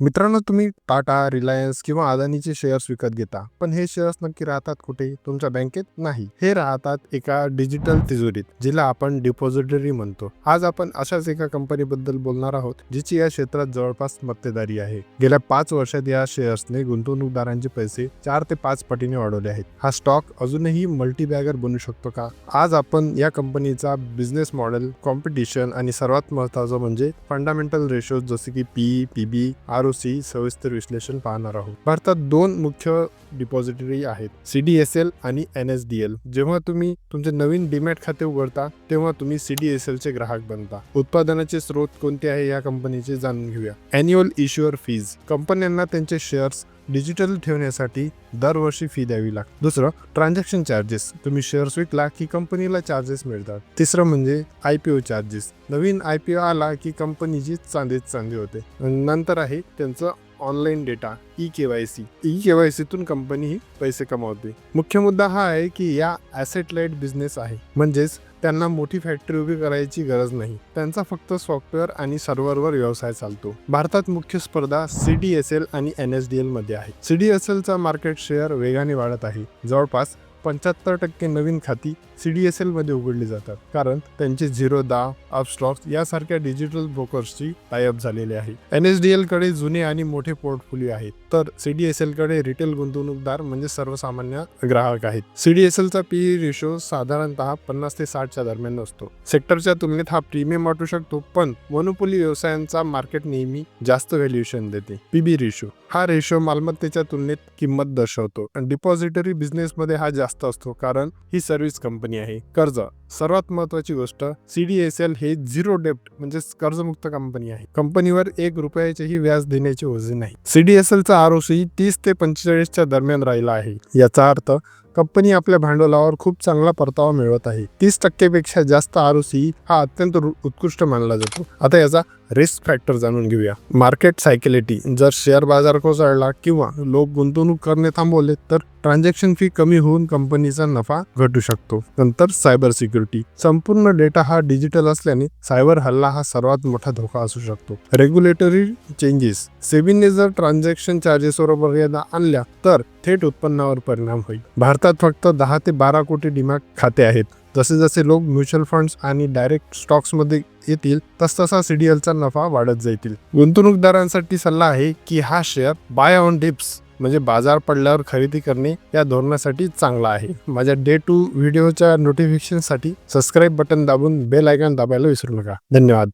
मित्रांनो तुम्ही टाटा रिलायन्स किंवा अदानीचे शेअर्स विकत घेता पण हे शेअर्स नक्की राहतात कुठे? तुमच्या बँकेत नाही. हे राहतात एका डिजिटल तिजोरीत जिला आपण डिपॉझिटरी म्हणतो. आज आपण अशाच एका कंपनीबद्दल बोलणार आहोत जिची या क्षेत्रात जवळपास मक्तेदारी आहे. गेल्या पाच वर्षात या शेअर्सने गुंतवणूकदारांचे पैसे चार ते पाच पटीने वाढवले आहेत. हा स्टॉक अजूनही मल्टीबॅगर बनू शकतो का? आज आपण या कंपनीचा बिझनेस मॉडेल कॉम्पिटिशन आणि सर्वात महत्वाचं म्हणजे फंडामेंटल रेशो जसे की P PB R O C सविस्तर विश्लेषण पाहणार आहोत. भारतात दोन मुख्य डिपॉझिटरी आहेत. सी डी एस एल आणि एन एस डी एल जेव्हा तुम्ही तुमचे नवीन डीमॅट खाते उघडता तेव्हा तुम्ही सी डी एस एल चे ग्राहक बनता. उत्पादनाचे स्रोत कोणते आहे या कंपनीचे जाणून घेऊया. अॅन्युअल इश्युअर फीज कंपन्यांना त्यांचे शेअर्स डिजिटल ठेवण्यासाठी दरवर्षी फी द्यावी लागते. दुसरं ट्रान्झॅक्शन चार्जेस तुम्ही शेअर्स विकला की कंपनीला चार्जेस मिळतात. तिसरं म्हणजे आय पी ओ चार्जेस नवीन आय पी ओ आला की कंपनीची चांदीच चांदी होते. नंतर आहे त्यांचं online data E K Y C. E K Y सीतून company ही पैसे कमावते. मुख्य मुद्दा हा आहे की या ॲसेट लाइट बिझनेस आहे. म्हणजेच त्यांना मोठी फॅक्टरी उभी करायची गरज नाही. त्यांचा फक्त सॉफ्टवेअर आणि सर्व्हरवर व्यवसाय चालतो. भारतात मुख्य स्पर्धा सी डी एस एल आणि एन एस डी एलमध्ये आहे. सी डी एस एलचा मार्केट शेअर वेगाने वाढत आहे. जवळपास पंच्याहत्तर टक्के नवीन खाती सी डी एस एलमध्ये उघडली जातात. कारण त्यांचे झिरो दा अपस्टॉक्स यासारख्या डिजिटल ब्रोकर्सची टायअप झालेले आहे. एन एस डी एलकडे जुने आणि मोठे पोर्टफोलिओ आहेत. तर सी डी एस एलकडे रिटेल गुंतवणूकदार म्हणजे सर्वसामान्य ग्राहक आहेत. सी डी एस एलचा पी रेशो साधारणतः पन्नास ते साठच्या दरम्यान असतो. सेक्टरच्या तुलनेत हा प्रीमियम वाटू शकतो पण मोनोपोली व्यवसायांचा मार्केट नेहमी जास्त व्हॅल्युएशन देते. पीबी रेशो हा रेशो मालमत्तेच्या तुलनेत किंमत दर्शवतो. डिपॉझिटरी बिझनेसमध्ये हा जास्त असतो कारण ही सर्व्हिस कंपनी आहे. कर्ज. सर्वात महत्वाची गोष्ट सी डी एस एल हे झिरो डेप्ट म्हणजे कर्जमुक्त कंपनी आहे. कंपनीवर एक रुपयाचेही व्याज देण्याचे ओझे नाही. सी डी एस एलचा आर ओ सी तीस ते पंचेचाळीसच्या दरम्यान राहिला आहे. याचा अर्थ कंपनी आपल्या भांडवलावर खूप चांगला परतावा मिळवत आहे. तीस टक्केपेक्षा जास्त आर ओ सी हा अत्यंत रु- उत्कृष्ट मानला जातो. आता याचा रिस्क फॅक्टर जाणून घेऊया. मार्केट सायकलिटी जर शेअर बाजार कोसळला किंवा लोक गुंतवणूक करणे थांबवले तर ट्रान्झॅक्शन फी कमी होऊन कंपनीचा नफा घटू शकतो. नंतर सायबर सिक्युरिटी संपूर्ण डेटा हा डिजिटल असल्याने सायबर हल्ला हा सर्वात मोठा धोका असू शकतो. रेग्युलेटरी चेंजेस सेबीने जर ट्रान्झॅक्शन चार्जेसवर मर्यादा आणल्या तर थेट उत्पन्नावर परिणाम होईल. भारतात फक्त दहा ते बारा कोटी डिमॅट खाते आहेत. जसे जसे लोक म्युच्युअल फंड्स आणि डायरेक्ट स्टॉक्समध्ये येतील तसतसा सीडीएलचा नफा वाढत जाईल गुंतवणूकदारांसाठी सल्ला आहे की हा शेअर बाय ऑन डिप्स म्हणजे बाजार पडल्यावर खरेदी करणे या धोरणासाठी चांगला आहे. माझ्या डे टू व्हिडिओच्या नोटिफिकेशनसाठी सबस्क्राईब बटन दाबून बेल आयकॉन दाबायला विसरू नका. धन्यवाद.